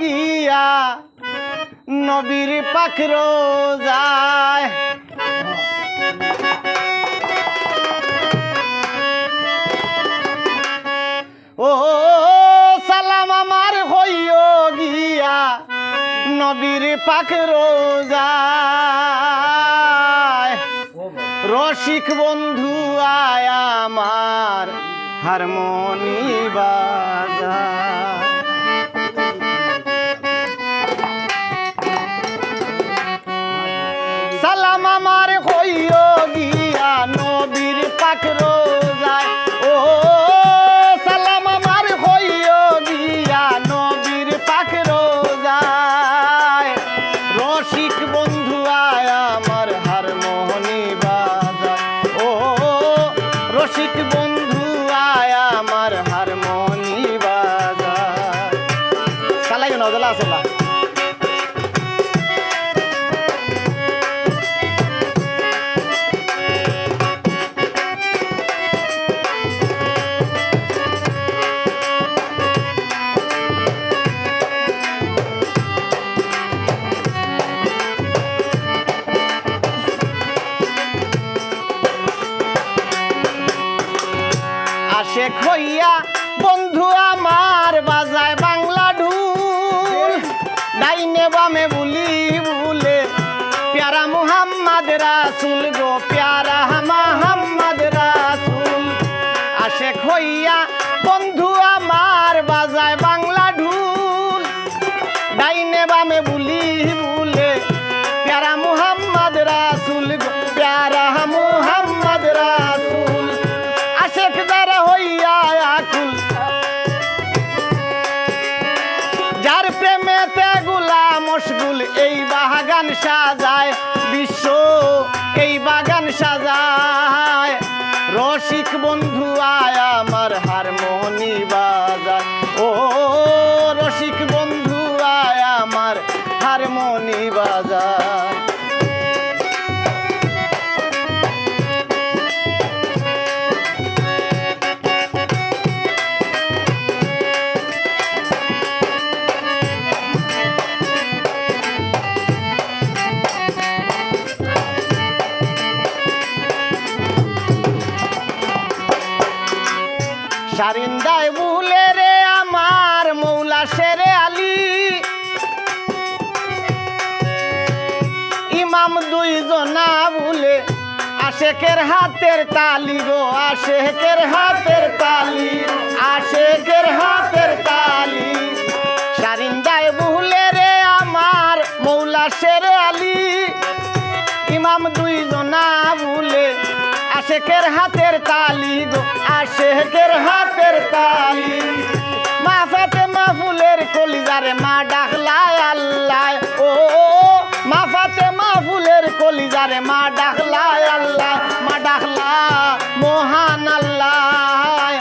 গিয়া নবীর পাখ রোজায়। ও সালাম আমার হইও গিয়া নবীর পাখ রোজায়। রসিক বন্ধু আয় আমার হারমোনি বাজায়। রসিক বন্ধু আয় আমার হারমোনি বাজা সালাই নজলা আসলা আসে খইয়া বন্ধু আমার বাজায় বাংলা ঢুল। ডাইনে বামে বুলি বুলে, প্যারা মুহাম্মদ রাসুল গো, প্যারা মুহাম্মদ রাসুল। আসে খইয়া বন্ধু আমার বাজায় বাংলা ঢুল। ডাইনে বামে বুলি বুলে, প্যারা মুহাম্মদ রাসুল গো, প্যারা প্রেমেতে গুলা মশগুল এই বাগান সাজায়। বিশ্ব সারিন্দায় বুলে রে আমার মৌলা শেরে আলী। ইমাম দুইজনা বুলে, আশেকের হাতের তালি গো, আশেকের হাতের তালি, আশেকের হাতের তালি। সারিন্দায় বুলে রে আমার মৌলা শেরে আলী। ইমাম দুইজনা বুলে, আশেকের হাতের তালি গো, আশেকের হাতের তালি। মা ফাতে মা ফুলের কলিজারে মা ডাকলায় আল্লাহ ও, মা ফুলের কলিজারে মা ডাকলায় আল্লাহ মা ডাকলা মহান আল্লাহ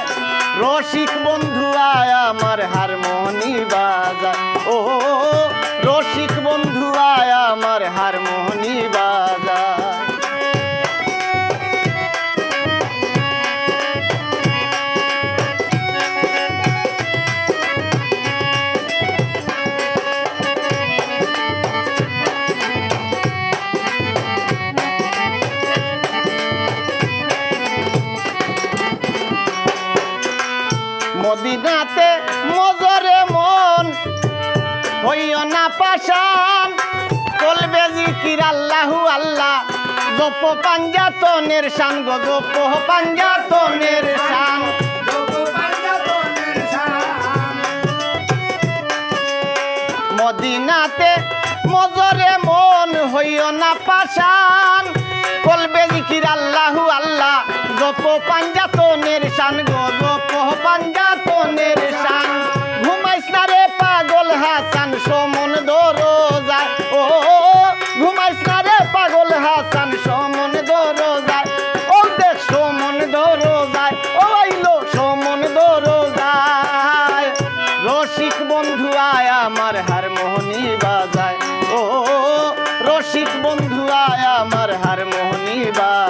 রসিক বন্ধু আয় আমার হারমোনি বাজায়। ও, রসিক বন্ধু আয় আমার হারমোনি না পাশান। কলবে জিকির আল্লাহু আল্লাহ। জপ পাঞ্জাতনের শান গো, জপ পাঞ্জাতনের শান। মদিনাতে মজরে মন হইও না পাশান। কলবে জিকির আল্লাহু আল্লাহ। জপ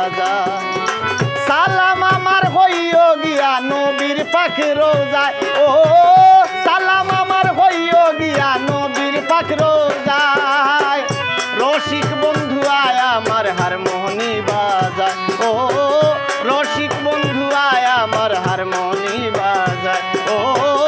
রাজা সালাম আমার হইও গিয়া নবীর পাখি রোজায়। ও, সালাম আমার হইও গিয়া নবীর পাখি রোজায়। রসিক বন্ধু আয় আমার হারমোহনি বাজায়। ও, রসিক বন্ধু আয় আমার হারমোহনি বাজায়। ও